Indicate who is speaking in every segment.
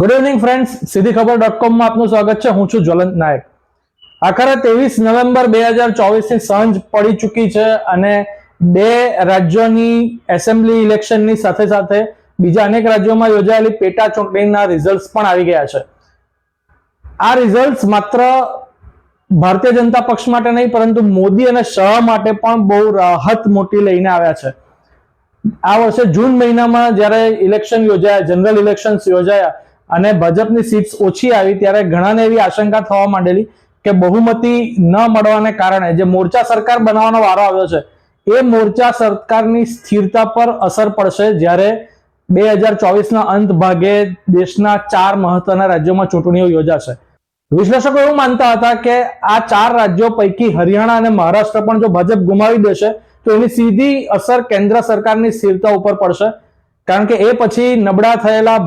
Speaker 1: Good evening friends સીધી ખબર dot કોમમાં આપનું સ્વાગત છે. હું છું જ્વલંત નાયક. આખરે ત્રેવીસ નવેમ્બર બે હજાર ચોવીસની સાંજ પડી ચૂકી છે અને બે રાજ્યોની એસેમ્બલી ઇલેક્શનની સાથે સાથે બીજા અનેક રાજ્યોમાં યોજાયેલી પેટા ચૂંટણીના રિઝલ્ટ પણ આવી ગયા છે. આ રિઝલ્ટ માત્ર ભારતીય જનતા પક્ષ માટે નહીં, પરંતુ મોદી અને શાહ માટે પણ બહુ રાહત મોટી લઈને આવ્યા છે. આ વર્ષે જૂન મહિનામાં જ્યારે ઇલેક્શન યોજાયા, જનરલ ઇલેક્શન્સ યોજાયા અને ભાજપની સીટ્સ ઓછી આવી ત્યારે ઘણાને એવી આશંકા થવા માંડેલી કે બહુમતી ન મળવાને કારણે જે મોરચા સરકાર બનાવવાનો વારો આવ્યો છે, એ મોરચા સરકારની સ્થિરતા પર અસર પડશે જ્યારે બે હજાર ચોવીસના અંત ભાગે દેશના ચાર મહત્વના રાજ્યોમાં ચૂંટણીઓ યોજાશે. વિશ્લેષકો એવું માનતા હતા કે આ ચાર રાજ્યો પૈકી હરિયાણા અને મહારાષ્ટ્ર પણ જો ભાજપ ગુમાવી દેશે, તો એની સીધી અસર કેન્દ્ર સરકારની સ્થિરતા ઉપર પડશે. કારણ કે એ પછી નબળા થયેલા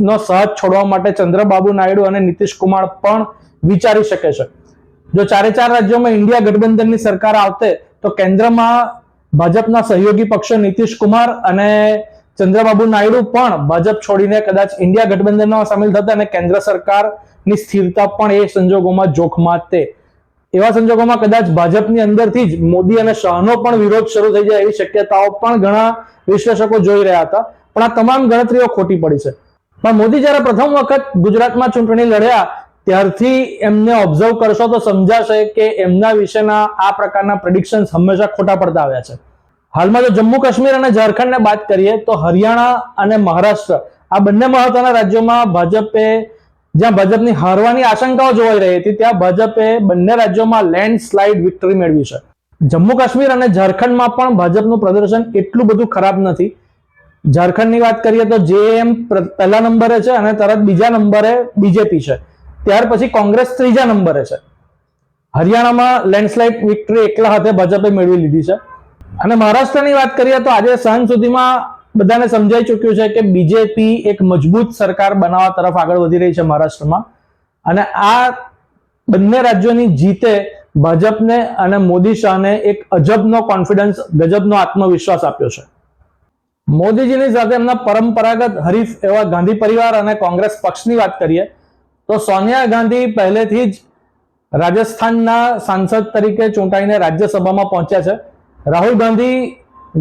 Speaker 1: ભાજપનો સાથ છોડવા માટે ચંદ્રબાબુ નાયડુ અને નીતિશ કુમાર પણ વિચારી શકે છે. જો ચારે ચાર રાજ્યોમાં ઇન્ડિયા ગઠબંધનની સરકાર આવતે, તો કેન્દ્રમાં ભાજપના સહયોગી પક્ષો નીતિશ કુમાર અને ચંદ્રબાબુ નાયડુ પણ ભાજપ છોડીને કદાચ ઇન્ડિયા ગઠબંધનમાં સામેલ થતા અને કેન્દ્ર સરકારની સ્થિરતા પણ એ સંજોગોમાં જોખમાં તે. એવા સંજોગોમાં કદાચ ભાજપની અંદરથી જ મોદી અને શાહનો પણ વિરોધ શરૂ થઈ જાય એવી શક્યતાઓ પણ ઘણા વિશ્લેષકો જોઈ રહ્યા હતા. પણ આ તમામ ગણતરીઓ ખોટી પડી છે. પણ મોદી જ્યારે પ્રથમ વખત ગુજરાતમાં ચૂંટણી લડ્યા, ત્યારથી એમને ઓબ્ઝર્વ કરશો તો સમજાશે કે એમના વિશેના આ પ્રકારના પ્રિડિક્શન હંમેશા ખોટા પડતા આવ્યા છે. હાલમાં જો જમ્મુ કાશ્મીર અને ઝારખંડને વાત કરીએ, તો હરિયાણા અને મહારાષ્ટ્ર, આ બંને મહત્વના રાજ્યોમાં ભાજપે, જ્યાં ભાજપની હારવાની આશંકાઓ જોવાઈ રહી હતી, ત્યાં ભાજપે બંને રાજ્યોમાં લેન્ડસ્લાઇડ વિક્ટરી મેળવી છે. જમ્મુ કાશ્મીર અને ઝારખંડમાં પણ ભાજપનું પ્રદર્શન એટલું બધું ખરાબ નથી ઝારખંડની વાત કરીએ તો જેએમ પહેલા નંબરે છે અને તરત બીજા નંબરે બીજેપી છે. ત્યાર પછી કોંગ્રેસ ત્રીજા નંબરે છે. હરિયાણામાં લેન્ડસ્લાઇડ વિક્ટરી એકલા હાથે ભાજપે મેળવી લીધી છે. અને મહારાષ્ટ્રની વાત કરીએ તો આજે સાંજ સુધીમાં બધાને સમજાઈ ચૂક્યું છે કે બીજેપી એક મજબૂત સરકાર બનાવવા તરફ આગળ વધી રહી છે મહારાષ્ટ્રમાં. અને આ બંને રાજ્યોની જીતે ભાજપને અને મોદી શાહને એક અજબનો કોન્ફિડન્સ ગજબનો આત્મવિશ્વાસ આપ્યો છે. મોદીજીની સાથે એમના પરંપરાગત હરીફ એવા ગાંધી પરિવાર અને કોંગ્રેસ પક્ષની વાત કરીએ, તો સોનિયા ગાંધી પહેલેથી જ રાજસ્થાનના સાંસદ તરીકે ચૂંટાઈને રાજ્યસભામાં પહોંચ્યા છે. રાહુલ ગાંધી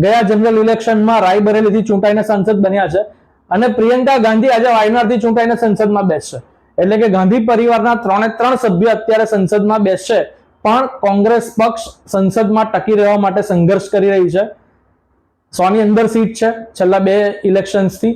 Speaker 1: ગયા જનરલ ઇલેક્શનમાં રાયબરેલીથી ચૂંટાઈને સંસદ બન્યા છે અને પ્રિયંકા ગાંધી આજે વાયનાડથી ચૂંટાઈને સંસદમાં બેસશે. એટલે કે ગાંધી પરિવારના ત્રણે ત્રણ સભ્યો અત્યારે સંસદમાં બેસશે, પણ કોંગ્રેસ પક્ષ સંસદમાં ટકી રહેવા માટે સંઘર્ષ કરી રહી છે. સોની અંદર સીટ છે. છેલ્લા બે ઇલેક્શન્સથી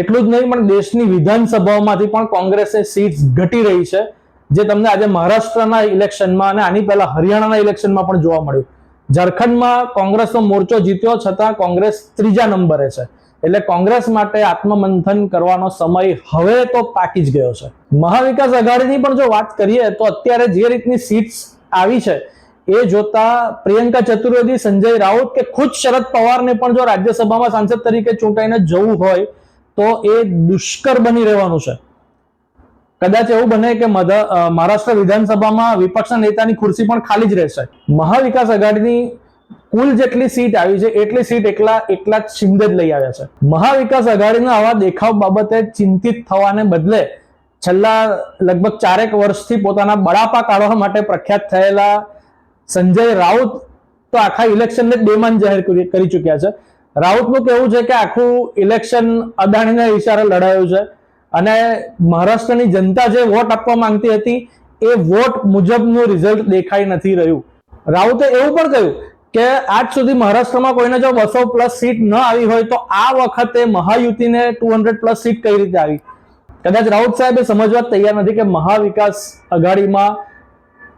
Speaker 1: એટલું જ નહીં, પણ દેશની વિધાનસભાઓમાંથી પણ કોંગ્રેસે સીટ્સ ઘટી રહી છે, જે તમને આજે મહારાષ્ટ્રના ઇલેક્શનમાં અને આની પહેલા હરિયાણાના ઇલેક્શનમાં પણ જોવા મળ્યું. ઝારખંડમાં કોંગ્રેસનો મોરચો જીત્યો, છતાં કોંગ્રેસ ત્રીજા નંબરે છે. એટલે કોંગ્રેસ માટે આત્મમંથન કરવાનો સમય હવે તો પાકી જ ગયો છે. મહાવિકાસ આઘાડીની પણ જો વાત કરીએ, તો અત્યારે જે રીતની સીટ્સ આવી છે એ જોતા પ્રિયંકા ચતુર્વેદી, સંજય રાઉત કે ખુદ શરદ પવારને પણ જો રાજ્યસભામાં સાંસદ તરીકે ચૂંટાઈને જવું હોય, તો એ દુષ્કર બની રહેવાનું છે. કદાચ એવું બને કે મહારાષ્ટ્ર વિધાનસભામાં વિપક્ષના નેતાની ખુરશી પણ ખાલી જ રહેશે. મહાવિકાસ આઘાડીની કુલ જેટલી સીટ આવી છે, એટલી સીટ એકલા એકલા જ શિંદે જ લઈ આવ્યા છે. મહાવિકાસ આઘાડીના આવા દેખાવ બાબતે ચિંતિત થવાને બદલે છેલ્લા લગભગ ચારેક વર્ષથી પોતાના બળાપા કાઢવા માટે પ્રખ્યાત થયેલા સંજય રાઉત તો આખા ઇલેક્શનને બેમાન જાહેર કરી ચૂક્યા છે. રાઉતનું કહેવું છે કે આખું ઇલેક્શન અદાણીના ઇશારે લડાયું છે અને મહારાષ્ટ્રની જનતા જે વોટ આપવા માંગતી હતી એ વોટ મુજબનું રિઝલ્ટ દેખાઈ નથી રહ્યું. રાઉતે એવું પણ કહ્યું કે આજ સુધી મહારાષ્ટ્રમાં કોઈને જો બસો પ્લસ સીટ ન આવી હોય તો આ વખતે મહાયુતિને ટુ હંડ્રેડ પ્લસ સીટ કઈ રીતે આવી? કદાચ રાઉત સાહેબે સમજવા તૈયાર નથી કે મહાવિકાસ અઘાડીમાં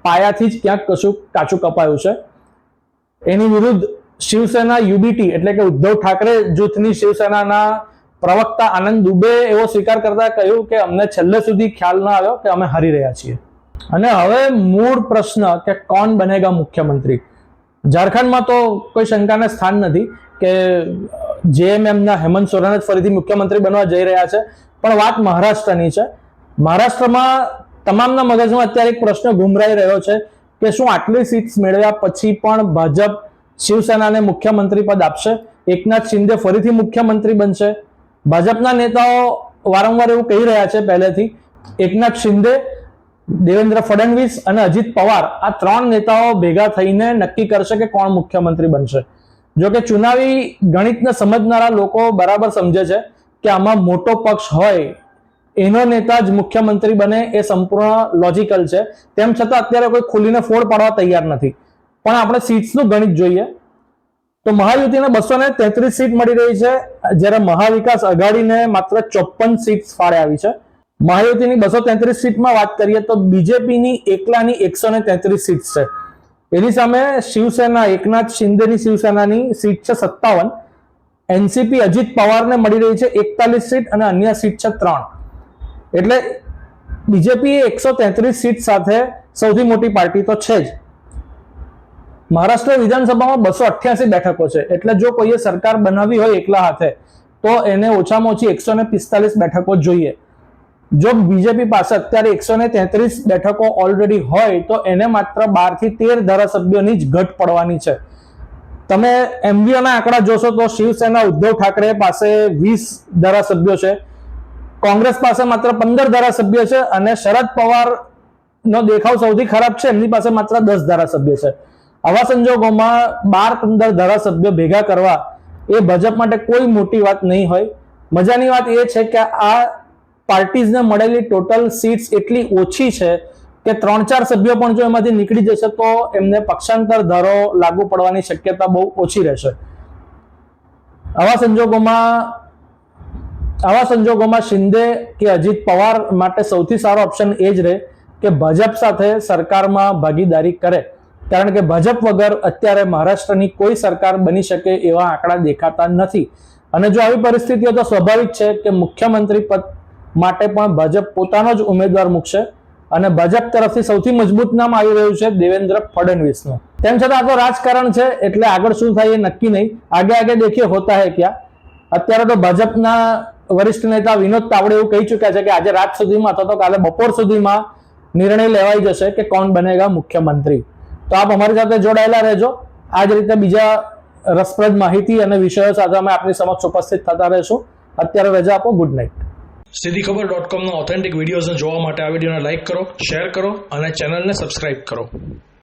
Speaker 1: પાયાથી જ ક્યાંક કશું કાચું કપાયું છે. એની વિરુદ્ધ શિવસેના યુબીટી એટલે કે ઉદ્ધવ ઠાકરે જૂથની શિવસેનાના પ્રવક્તા આનંદ દુબે એવો સ્વીકાર કરતા કહ્યું કે અમને છેલ્લે સુધી ખ્યાલ ન આવ્યો કે અમે હારી રહ્યા છીએ. અને હવે મૂળ પ્રશ્ન કે કોણ બનેગા મુખ્યમંત્રી? ઝારખંડમાં તો કોઈ શંકાને સ્થાન નથી કે જેએમએમના હેમંત સોરેન જ ફરીથી મુખ્યમંત્રી બનવા જઈ રહ્યા છે. પણ વાત મહારાષ્ટ્રની છે. મહારાષ્ટ્રમાં તમામના મગજમાં અત્યારે એક પ્રશ્ન ગુમરાઈ રહ્યો છે કે શું આટલી સીટ્સ મેળવ્યા પછી પણ ભાજપ શિવસેનાને મુખ્યમંત્રી પદ આપશે? એકનાથ શિંદે ફરીથી મુખ્યમંત્રી બનશે? ભાજપના નેતાઓ વારંવાર એવું કહી રહ્યા છે પહેલેથી, એકનાથ શિંદે, દેવેન્દ્ર ફડણવીસ અને અજીત પવાર આ ત્રણ નેતાઓ ભેગા થઈને નક્કી કરશે કે કોણ મુખ્યમંત્રી બનશે. જો કે ચુનાવી ગણિતને સમજનારા લોકો બરાબર સમજે છે કે આમાં મોટો પક્ષ હોય એનો નેતા જ મુખ્યમંત્રી બને એ સંપૂર્ણ લોજિકલ છે. તેમ છતાં અત્યારે કોઈ ખુલીને ફોડ પાડવા તૈયાર નથી. પણ આપણે સીટ્સનું ગણિત જોઈએ. તો મહાયુતિને બસો ને તેત્રીસ સીટ મળી રહી છે. જ્યારે મહાવિકાસ અઘાડીને માત્ર ચોપન સીટ ફાળે આવી છે. મહાયુતિની બસો તેત્રીસ સીટમાં વાત કરીએ તો બીજેપીની એકલાની એકસો ને તેત્રીસ સીટ છે. એની સામે શિવસેના, એકનાથ શિંદેની શિવસેનાની સીટ છે સત્તાવન. એનસીપી અજીત પવારને મળી રહી છે એકતાલીસ સીટ અને અન્ય સીટ છે ત્રણ. એટલે બીજેપી એકસો તેત્રીસ સીટ સાથે સૌથી મોટી પાર્ટી તો છે જ. મહારાષ્ટ્ર વિધાનસભામાં બસો અઠ્યાસી બેઠકો છે. એટલે જો કોઈએ સરકાર બનાવવી હોય એકલા હાથે, તો એને ઓછામાં ઓછી એકસો ને પિસ્તાલીસ બેઠકો જોઈએ. જો બીજેપી પાસે અત્યારે એકસો ને તેત્રીસ બેઠકો ઓલરેડી હોય, તો એને માત્ર બારથી તેર ધારાસભ્યોની જ ઘટ પડવાની છે. તમે એમવીઓના આંકડા જોશો તો શિવસેના ઉદ્ધવ ઠાકરે પાસે વીસ ધારાસભ્યો છે. કોંગ્રેસ પાસે માત્ર પંદર ધારાસભ્ય છે અને શરદ પવાર નો દેખાવ સૌથી ખરાબ છે. એમની પાસે માત્ર દસ ધારાસભ્ય છે. આવા સંજોગોમાં બાર પંદર ધારાસભ્યો ભેગા કરવા એ ભાજપ માટે કોઈ મોટી વાત નહીં હોય. મજાની વાત એ છે કે આ પાર્ટીઝને મળેલી ટોટલ સીટ્સ એટલી ઓછી છે કે ત્રણ ચાર સભ્યો પણ જો એમાંથી નીકળી જશે તો એમને પક્ષાંતર ધારો લાગુ પડવાની શક્યતા બહુ ઓછી રહેશે. આવા સંજોગોમાં આવા સંજોગોમાં શિંદે કે અજીત પવાર માટે સૌથી સારો ઓપ્શન એ જ રહે કે ભાજપ સાથે સરકારમાં ભાગીદારી કરે. કારણ કે ભાજપ વગર અત્યારે મહારાષ્ટ્રની કોઈ સરકાર બની શકે એવા આંકડા દેખાતા નથી. અને જો આવી પરિસ્થિતિ તો સ્વાભાવિક છે કે મુખ્યમંત્રી પદ માટે પણ ભાજપ પોતાનો જ ઉમેદવાર મૂકશે અને ભાજપ તરફથી સૌથી મજબૂત નામ આવી રહ્યું છે દેવેન્દ્ર ફડણવીસનું. તેમ છતાં આ તો રાજકારણ છે એટલે આગળ શું થાય એ નક્કી નહીં. આગે આગે દેખીએ હોતા હે ક્યાં. અત્યારે તો ભાજપના વરિષ્ઠ નેતા વિનોદ તાવડે એવું કહી ચુક્યા છે કે આજે રાત સુધીમાં અથવા તો કાલે બપોર સુધીમાં નિર્ણય લેવાઈ જશે કે કોણ બનેગા મુખ્યમંત્રી. તો આપ અમારી સાથે જોડાયેલા રહેજો. આ જ રીતે બીજા રસપ્રદ માહિતી અને વિષયો સાથે અમે આપની સમક્ષ ઉપસ્થિત થતા રહીશું. અત્યારે રજા આપો. ગુડ નાઇટ
Speaker 2: સીધી ખબર ડોટ કોમના ઓથેન્ટિક વિડીયોઝને જોવા માટે આ વિડીયોને લાઇક કરો શેર કરો અને ચેનલને સબસ્ક્રાઇબ કરો.